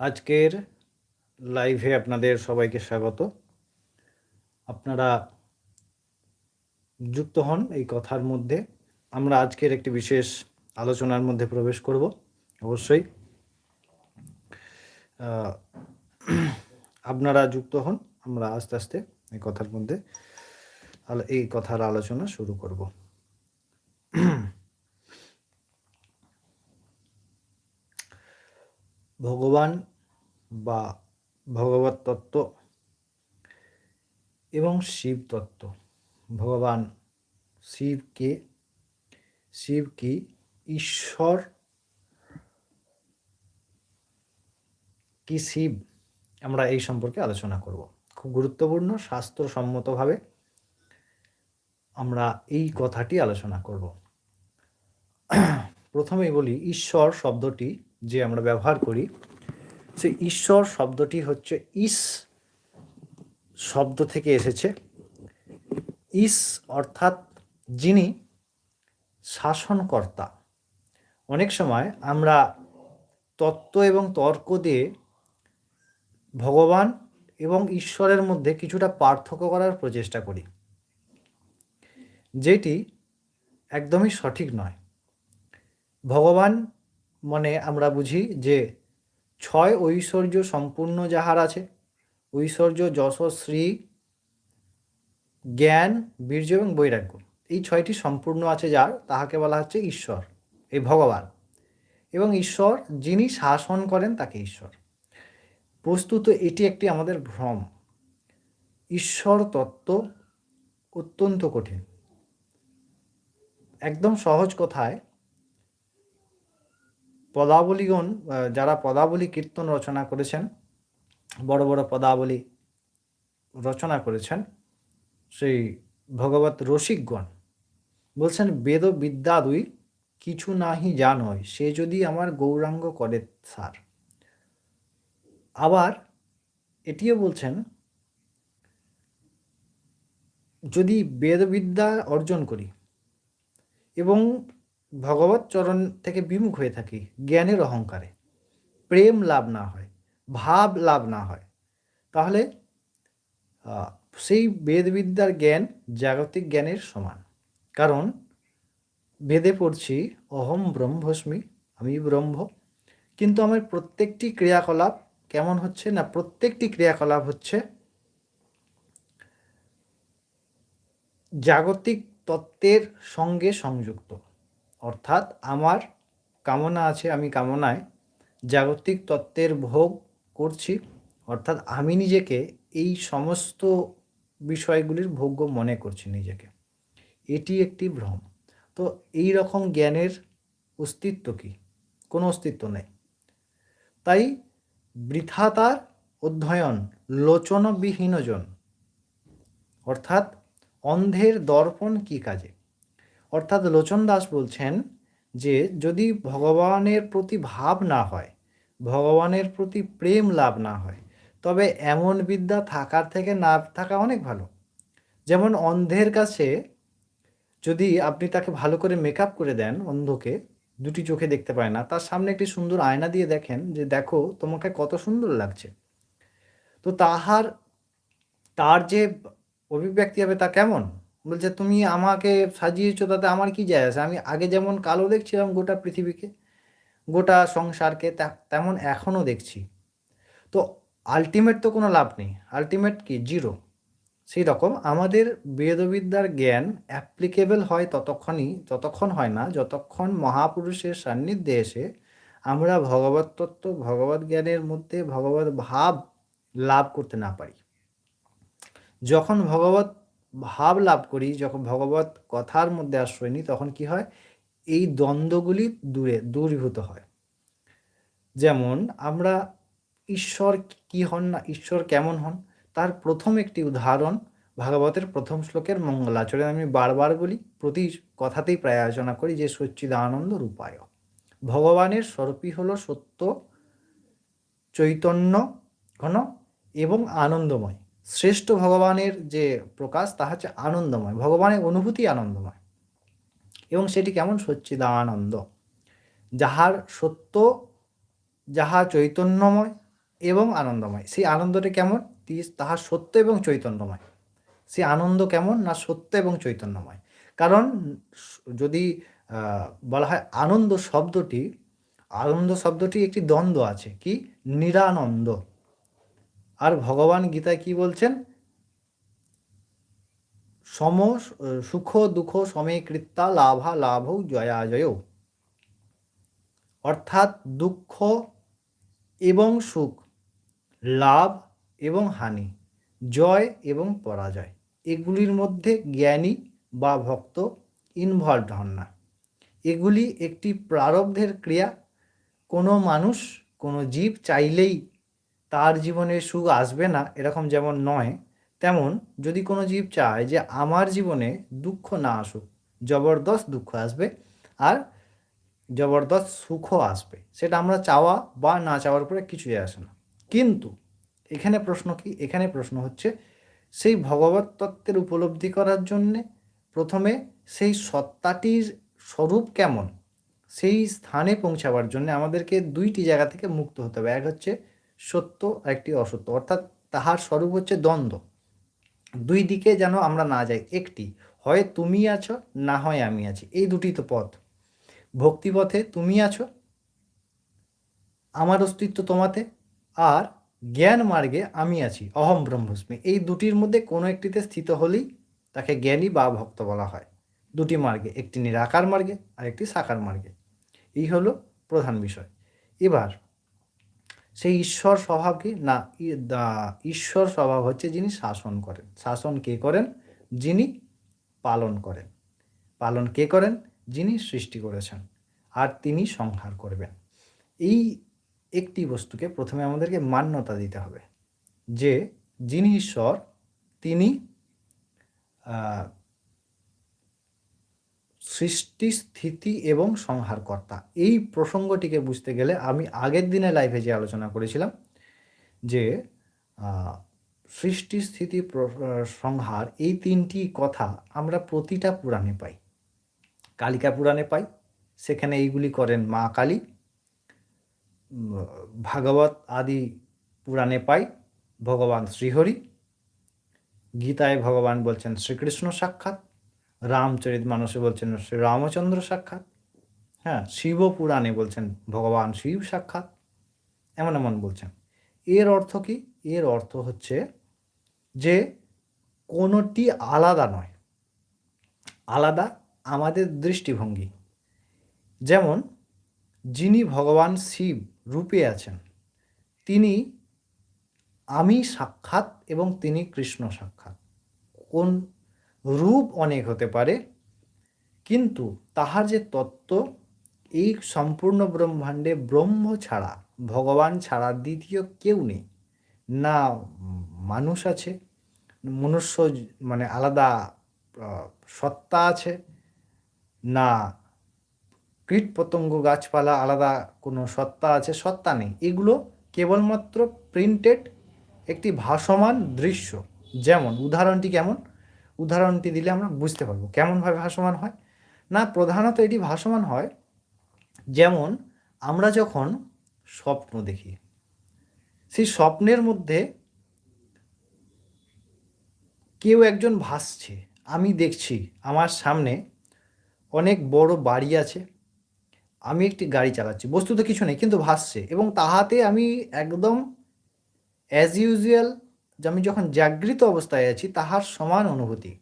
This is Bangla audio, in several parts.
আজকের লাইভে আপনাদের সবাইকে স্বাগত। আপনারা যুক্ত হন এই কথার মধ্যে। আমরা আজকের একটি বিশেষ আলোচনার মধ্যে প্রবেশ করব, অবশ্যই। আপনারা যুক্ত হন, আমরা আস্তে আস্তে এই কথার মধ্যে এই কথার আলোচনা শুরু করব। ভগবান বা ভগবত তত্ত্ব এবং শিব তত্ত্ব। ভগবান শিবকে শিব কি ঈশ্বর কি শিব? আমরা এই সম্পর্কে আলোচনা করব। খুব গুরুত্বপূর্ণ, শাস্ত্রসম্মতভাবে আমরা এই কথাটি আলোচনা করব। প্রথমেই বলি, ঈশ্বর শব্দটি যে আমরা ব্যবহার করি সেই ঈশ্বর শব্দটি হচ্ছে ইস শব্দ থেকে এসেছে। ইস অর্থাৎ যিনি শাসনকর্তা। অনেক সময় আমরা তত্ত্ব এবং তর্ক দিয়ে ভগবান এবং ঈশ্বরের মধ্যে কিছুটা পার্থক্য করার প্রচেষ্টা করি। যেটি একদমই সঠিক নয়। ভগবান মানে আমরা বুঝি যে ছয় ঐশ্বর্য সম্পূর্ণ যাহার আছে, ঐশ্বর্য, যশ, শ্রী, জ্ঞান, বীর্য এবং বৈরাগ্য। এই ছয়টি সম্পূর্ণ আছে যার, তাহাকে বলা হচ্ছে ঈশ্বর, এই ভগবান। এবং ঈশ্বর, যিনি শাসন করেন, তাকে ঈশ্বর। বস্তুত এটি একটি আমাদের ভ্রম। ঈশ্বর তত্ত্ব অত্যন্ত কঠিন। একদম সহজ কথায় পদাবলীগণ যারা পদাবলী কীর্তন রচনা করেছেন, বড় বড় পদাবলী রচনা করেছেন, সেই ভগবত রসিকগণ বলছেন, বেদ বিদ্যা দুই কিছু নাহি জানয় সে যদি আমার গৌরাঙ্গ করে সার আবার এটিও বলছেন, যদি বেদবিদ্যা অর্জন করি এবং ভগবত চরণ থেকে বিমুখ হয়ে থাকি, জ্ঞানের অহংকারে। প্রেম লাভ না হয়, ভাব লাভ না হয়। তাহলে সেই বেদবিদ্যার জ্ঞান জাগতিক জ্ঞানের সমান। কারণ, বেদে পড়ছি, অহম ব্রহ্মস্মি, আমি ব্রহ্ম। কিন্তু আমার প্রত্যেকটি ক্রিয়াকলাপ কেমন হচ্ছে না প্রত্যেকটি ক্রিয়াকলাপ হচ্ছে জাগতিক তত্ত্বের সঙ্গে সংযুক্ত। অর্থাৎ আমার কামনা আছে, আমি কামনায় জাগতিক তত্ত্বের ভোগ করছি। অর্থাৎ আমি নিজেকে এই সমস্ত বিষয়গুলির ভোগ্য মনে করছি নিজেকে। এটি একটি ভ্রম। তো এই রকম জ্ঞানের অস্তিত্ব কি? কোনো অস্তিত্ব নেই। তাই বৃথা তার অধ্যয়ন লোচনবিহীনজন, অর্থাৎ অন্ধের দর্পণ কি কাজে? অর্থাৎ লোচন দাস বলছেন যে যদি ভগবানের প্রতি ভাব না হয়, ভগবানের প্রতি প্রেম লাভ না হয়, তবে এমন বিদ্যা থাকার থেকে না থাকা অনেক ভালো। যেমন অন্ধের কাছে যদি আপনি তাকে ভালো করে মেকআপ করে দেন অন্ধকে, দুটি চোখে দেখতে পায় না, তার সামনে একটি সুন্দর আয়না দিয়ে দেখেন যে দেখো তোমাকে কত সুন্দর লাগছে। তো তাহার, তার যে অভিব্যক্তি হবে তা কেমন? বলছে, তুমি আমাকে সাজিয়েছো, তাতে আমার কি যায় আছে? আমি আগে যেমন কালো দেখছিলাম গোটা পৃথিবীকে, গোটা সংসারকে তেমন এখনও দেখছি। তো আলটিমেট তো কোনো লাভ নেই। আলটিমেট কি? জিরো সেই রকম আমাদের বেদবিদ্যার জ্ঞান অ্যাপ্লিকেবল হয় ততক্ষণই, ততক্ষণ হয় না, যতক্ষণ মহাপুরুষের সান্নিধ্যে এসে আমরা ভগবত তত্ত্ব, ভগবত জ্ঞানের মধ্যে ভগবত ভাব লাভ করতে না পারি। যখন ভগবত ভাব লাভ করি, যখন ভগবত কথার মধ্যে আশ্রয় নিই, তখন কি হয়? এই দ্বন্দ্বগুলি দূরে, দূরীভূত হয়। যেমন, আমরা ঈশ্বর কি হন না, ঈশ্বর কেমন হন? তার প্রথম একটি উদাহরণ ভাগবতের প্রথম শ্লোকের মঙ্গলাচরণ। আমি বারবার বলি, প্রতি কথাতেই প্রায় আলোচনা করি যে, সচ্চিদানন্দ রূপায়। ভগবানের স্বরূপই হলো সত্য, চৈতন্য, ঘন এবং আনন্দময়। শ্রেষ্ঠ ভগবানের যে প্রকাশ, তা হচ্ছে আনন্দময়। ভগবানের অনুভূতি আনন্দময়। এবং সেটি কেমন? সচ্চিদানন্দ। যাহার সত্য, যাহা চৈতন্যময় এবং আনন্দময়। সেই আনন্দটি কেমন? তাহা সত্য এবং চৈতন্যময়। সেই আনন্দ কেমন? না সত্য এবং চৈতন্যময়? কারণ, যদি বলা হয় আনন্দ শব্দটি আনন্দ শব্দটি একটি দ্বন্দ্ব আছে। কি? নিরানন্দ। আর ভগবান গীতা কি বলছেন? সম, সুখ, দুঃখ, সমে কৃত্তা, লাভা, লাভ, জয়া, জয়। অর্থাৎ দুঃখ এবং সুখ, লাভ এবং হানি, জয় এবং পরাজয়, এগুলির মধ্যে জ্ঞানী বা ভক্ত ইনভলভড হন না। এগুলি একটি প্রারব্ধের ক্রিয়া। কোনো মানুষ, কোনো জীব চাইলেই তার জীবনে সুখ আসবে না, এরকম যেমন নয়, তেমন যদি কোনো জীব চায় যে আমার জীবনে দুঃখ না আসুক, জবরদস্ত দুঃখ আসবে আর জবরদস্ত সুখও আসবে। সেটা আমরা চাওয়া বা না চাওয়ার পরে কিছুই আসে না। কিন্তু এখানে প্রশ্ন কি? এখানে প্রশ্ন হচ্ছে, সেই ভগবত তত্ত্বের উপলব্ধি করার জন্যে প্রথমে সেই সত্তাটির স্বরূপ কেমন? সেই স্থানে পৌঁছাবার জন্য আমাদেরকে দুইটি জায়গা থেকে মুক্ত হতে হবে। এক হচ্ছে সত্য আর একটি অসত্য। অর্থাৎ তাহার স্বরূপ হচ্ছে দ্বন্দ্ব। দুই দিকে যেন আমরা না যাই, একটি, হয় তুমি আছো, না হয় আমি আছি। এই দুটি তো পথ। ভক্তিপথে তুমি আছো, আমার অস্তিত্ব তোমাতে, আর জ্ঞান মার্গে আমি আছি, অহম ব্রহ্মস্মি। এই দুটির মধ্যে কোনো একটিতে স্থিত হলেই তাকে জ্ঞানী বা ভক্ত বলা হয়। দুটি মার্গে, একটি নিরাকার মার্গে আর একটি সাকার মার্গে। এই হলো প্রধান বিষয়। এবার সেই ঈশ্বর স্বভাব কি না ঈশ্বর স্বভাব হচ্ছে যিনি শাসন করেন। শাসন কে করেন? যিনি পালন করেন। পালন কে করেন? যিনি সৃষ্টি করেছেন আর তিনি সংহার করবেন। এই একটি বস্তুকে প্রথমে আমাদেরকে মান্যতা দিতে হবে যে যিনি ঈশ্বর, তিনি সৃষ্টি, স্থিতি এবং সংহারকর্তা। এই প্রসঙ্গটিকে বুঝতে গেলে আমি আগের দিনে লাইভে যে আলোচনা করেছিলাম, যে সৃষ্টি, স্থিতি সংহার, এই তিনটি কথা আমরা প্রতিটা পুরাণে পাই। কালিকা পুরাণে পাই, সেখানে এইগুলি করেন মা কালী। ভাগবত আদি পুরাণে পাই, ভগবান শ্রীহরি। গীতায় ভগবান বলছেন শ্রীকৃষ্ণ সাক্ষাৎ। রামচরিত মানসে বলছেন, শ্রী রামচন্দ্র সাক্ষাৎ? হ্যাঁ শিব পুরাণে বলছেন, ভগবান শিব সাক্ষাৎ। এমন এমন বলছেন। এর অর্থ কি? এর অর্থ হচ্ছে যে কোনোটি আলাদা নয়। আলাদা আমাদের দৃষ্টিভঙ্গি। যেমন, যিনি ভগবান শিব রূপে আছেন, তিনি আমি সাক্ষাৎ এবং তিনি কৃষ্ণ সাক্ষাৎ। কোন রূপ অনেক হতে পারে, কিন্তু তাহার যে তত্ত্ব, এই সম্পূর্ণ ব্রহ্মাণ্ডে ব্রহ্ম ছাড়া, ভগবান ছাড়া দ্বিতীয় কেউ নেই। না মানুষ আছে, মনুষ্য মানে আলাদা সত্তা আছে, না কীট পতঙ্গ গাছপালা আলাদা কোনো সত্তা আছে, সত্তা নেই। এগুলো কেবলমাত্র প্রিন্টেড একটি ভাসমান দৃশ্য। যেমন, উদাহরণটি কেমন? উদাহরণটি দিলে আমরা বুঝতে পারব কেমনভাবে ভাসমান হয়। না, প্রধানত এটি ভাসমান হয় যেমন আমরা যখন স্বপ্ন দেখি, সেই স্বপ্নের মধ্যে কেউ একজন ভাসছে, আমি দেখছি, আমার সামনে অনেক বড় বাড়ি আছে, আমি একটি গাড়ি চালাচ্ছি, বস্তুত কিছু নেই, কিন্তু ভাসছে এবং তাহাতে আমি একদম অ্যাজ ইউজুয়াল আমি যখন জাগৃত অবস্থায় আছি, তাহার সমান অনুভূতি।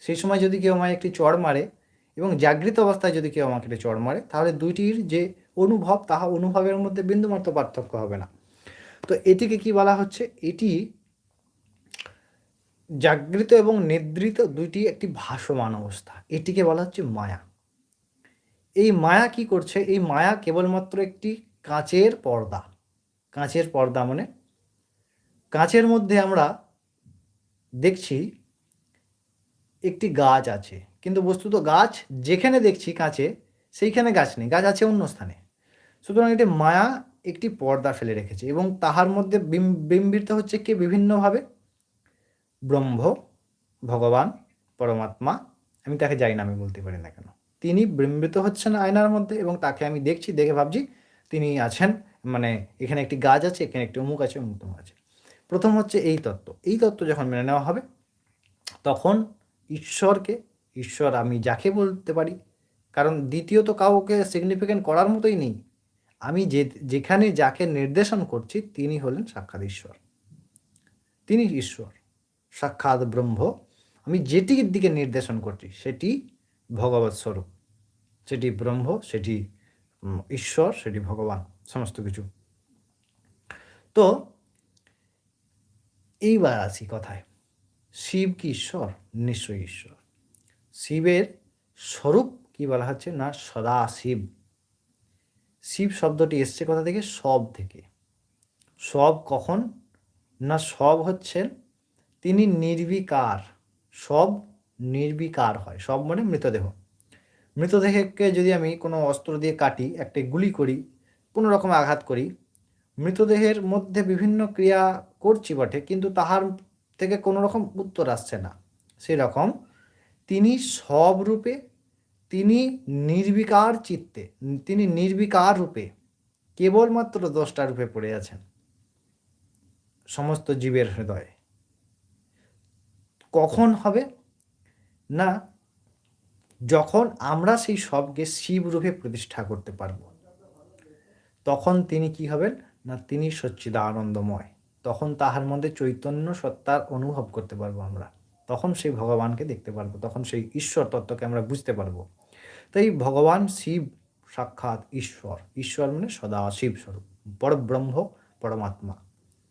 সেই সময় যদি কেউ আমায় একটি চড় মারে এবং জাগৃত অবস্থায় যদি কেউ আমাকে একটি চড় মারে, তাহলে দুইটির যে অনুভব, তাহা অনুভবের মধ্যে বিন্দুমাত্র পার্থক্য হবে না। তো এটিকে কি বলা হচ্ছে? এটি জাগৃত এবং নিদ্রিত দুইটি একটি ভাসমান অবস্থা। এটিকে বলা হচ্ছে মায়া। এই মায়া কি করছে? এই মায়া কেবলমাত্র একটি কাঁচের পর্দা। কাঁচের পর্দা মানে কাঁচের মধ্যে আমরা দেখছি একটি গাছ আছে। কিন্তু বস্তুত গাছ যেখানে দেখছি কাঁচে, সেইখানে গাছ নেই। গাছ আছে অন্য স্থানে। সুতরাং এটি মায়া একটি পর্দা ফেলে রেখেছে এবং তাহার মধ্যে বিম- বিম্বিত হচ্ছে কি? বিভিন্নভাবে। ব্রহ্ম, ভগবান, পরমাত্মা। আমি তাকে যাই নামে বলতে পারি না কেন। তিনি বিম্বিত হচ্ছেন আয়নার মধ্যে এবং তাকে আমি দেখছি, দেখে ভাবছি তিনি আছেন। মানে এখানে একটি গাছ আছে, এখানে একটি অমুক আছে অমুক আছে। প্রথম হচ্ছে এই তত্ত্ব। এই তত্ত্ব যখন মেনে নেওয়া হবে, তখন ঈশ্বরকে, ঈশ্বর আমি যাকে বলতে পারি, কারণ দ্বিতীয়ত কাউকে সিগনিফিকেন্ট করার মতোই নেই। আমি যে, যেখানে যাকে নির্দেশন করছি, তিনি হলেন সাক্ষাৎ ঈশ্বর। তিনি ঈশ্বর, সাক্ষাৎ ব্রহ্ম। আমি যেটির দিকে নির্দেশন করছি, সেটি ভগবৎ স্বরূপ। সেটি ব্রহ্ম, সেটি ঈশ্বর, সেটি ভগবান, সমস্ত কিছু। তো এইবার আসি কথায়। শিব কি ঈশ্বর? নিশ্চয়ই ঈশ্বর। শিবের স্বরূপ কি বলা হচ্ছে না? সদা শিব শিব শব্দটি এসছে কথা থেকে? সব থেকে। সব কখন? না সব হচ্ছেন? তিনি নির্বিকার। সব নির্বিকার হয়। সব মানে মৃতদেহ। মৃতদেহকে যদি আমি কোনো অস্ত্র দিয়ে কাটি, একটা গুলি করি, কোনো রকম আঘাত করি মৃতদেহের মধ্যে বিভিন্ন ক্রিয়া করছি বটে, কিন্তু তাহার থেকে কোনো রকম উত্তর আসছে না। সেরকম তিনি সব রূপে, তিনি নির্বিকার চিত্তে, তিনি নির্বিকার রূপে কেবলমাত্র দশটা রূপে পড়ে আছেন। সমস্ত জীবের হৃদয়ে। কখন হবে? না, যখন আমরা সেই সবকে শিব রূপে প্রতিষ্ঠা করতে পারব, তখন তিনি কি হবেন? না তিনি সচ্চিদা আনন্দময় তখন তাহার মধ্যে চৈতন্য সত্তার অনুভব করতে পারব আমরা। তখন সেই ভগবানকে দেখতে পারব। তখন সেই ঈশ্বর তত্ত্বকে আমরা বুঝতে পারব। তাই ভগবান শিব সাক্ষাৎ ঈশ্বর। ঈশ্বর মানে সদা শিব স্বরূপ। পরব্রহ্ম, পরমাত্মা।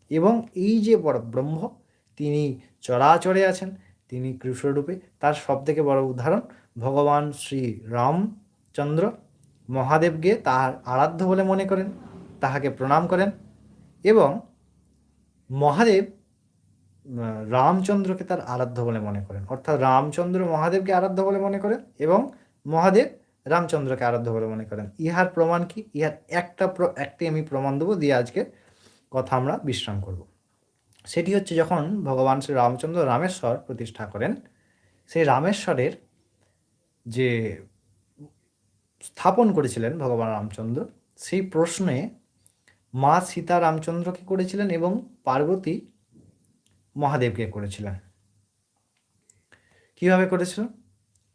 এবং এই যে পরব্রহ্ম, তিনি চরাচরে আছেন, তিনি কৃষ্ণরূপে। তার সব থেকে বড় উদাহরণ, ভগবান শ্রী রামচন্দ্র মহাদেবকে তাহার আরাধ্য বলে মনে করেন। প্রণাম করেন এবং মহাদেব রামচন্দ্রকে তার আরাধ্য বলে মনে করেন। অর্থাৎ রামচন্দ্র মহাদেবকে আরাধ্য বলে মনে করেন এবং মহাদেব রামচন্দ্রকে আরাধ্য বলে মনে করেন। ইহার প্রমাণ কি? ইহার একটা একটি আমি প্রমাণ দেবো দিয়ে আজকে কথা আমরা বিশ্রাম করব। সেটি হচ্ছে যখন ভগবান শ্রী রামচন্দ্র রামেশ্বর প্রতিষ্ঠা করেন, সেই রামেশ্বরের যে স্থাপন করেছিলেন ভগবান রামচন্দ্র, সেই প্রশ্নে মা সীতা রামচন্দ্রকে করেছিলেন এবং পার্বতী মহাদেবকে করেছিলেন। কীভাবে করেছিলেন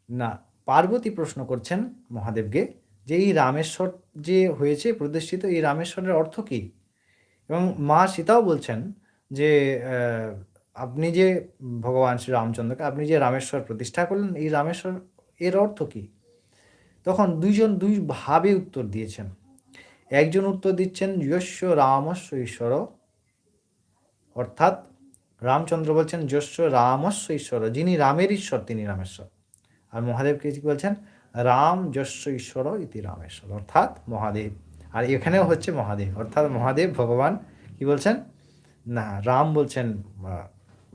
না, পার্বতী প্রশ্ন করছেন মহাদেবকে যে এই রামেশ্বর যে হয়েছে প্রতিষ্ঠিত, এই রামেশ্বরের অর্থ কী? এবং মা সীতাও বলছেন যে আপনি যে ভগবান শ্রী রামচন্দ্রকে আপনি যে রামেশ্বর প্রতিষ্ঠা করলেন, এই রামেশ্বর এর অর্থ কী? তখন দুইজন, দুই ভাবে উত্তর দিয়েছেন। একজন উত্তর দিচ্ছেন যস্য রামস্য ঈশ্বর। অর্থাৎ রামচন্দ্র বলছেন যস্য রামস্য ঈশ্বর। যিনি রামের ঈশ্বর, তিনি রামেশ্বর। আর মহাদেবকে কি বলছেন? রাম যস্য ঈশ্বর ইতি রামেশ্বর। অর্থাৎ মহাদেব। আর এখানেও হচ্ছে মহাদেব। অর্থাৎ মহাদেব, ভগবান কি বলছেন? না, রাম বলছেন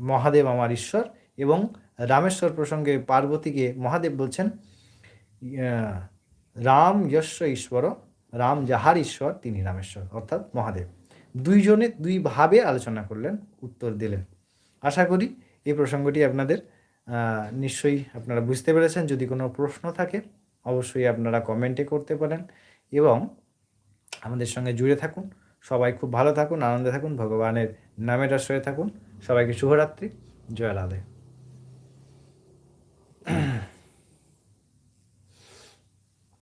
মহাদেব আমার ঈশ্বর এবং রামেশ্বর প্রসঙ্গে পার্বতীকে মহাদেব বলছেন রাম যস্য ঈশ্বর। রাম যাহার ঈশ্বর, তিনি রামেশ্বর, অর্থাৎ মহাদেব। দুইজনে দুইভাবে আলোচনা করলেন, উত্তর দিলেন। আশা করি এই প্রসঙ্গটি আপনাদের নিশ্চয়ই আপনারা বুঝতে পেরেছেন। যদি কোনো প্রশ্ন থাকে, অবশ্যই আপনারা কমেন্টে করতে পারেন এবং আমাদের সঙ্গে জুড়ে থাকুন। সবাই খুব ভালো থাকুন, আনন্দে থাকুন, ভগবানের নামের আশ্রয়ে থাকুন। সবাইকে শুভরাত্রি, জয় রাধে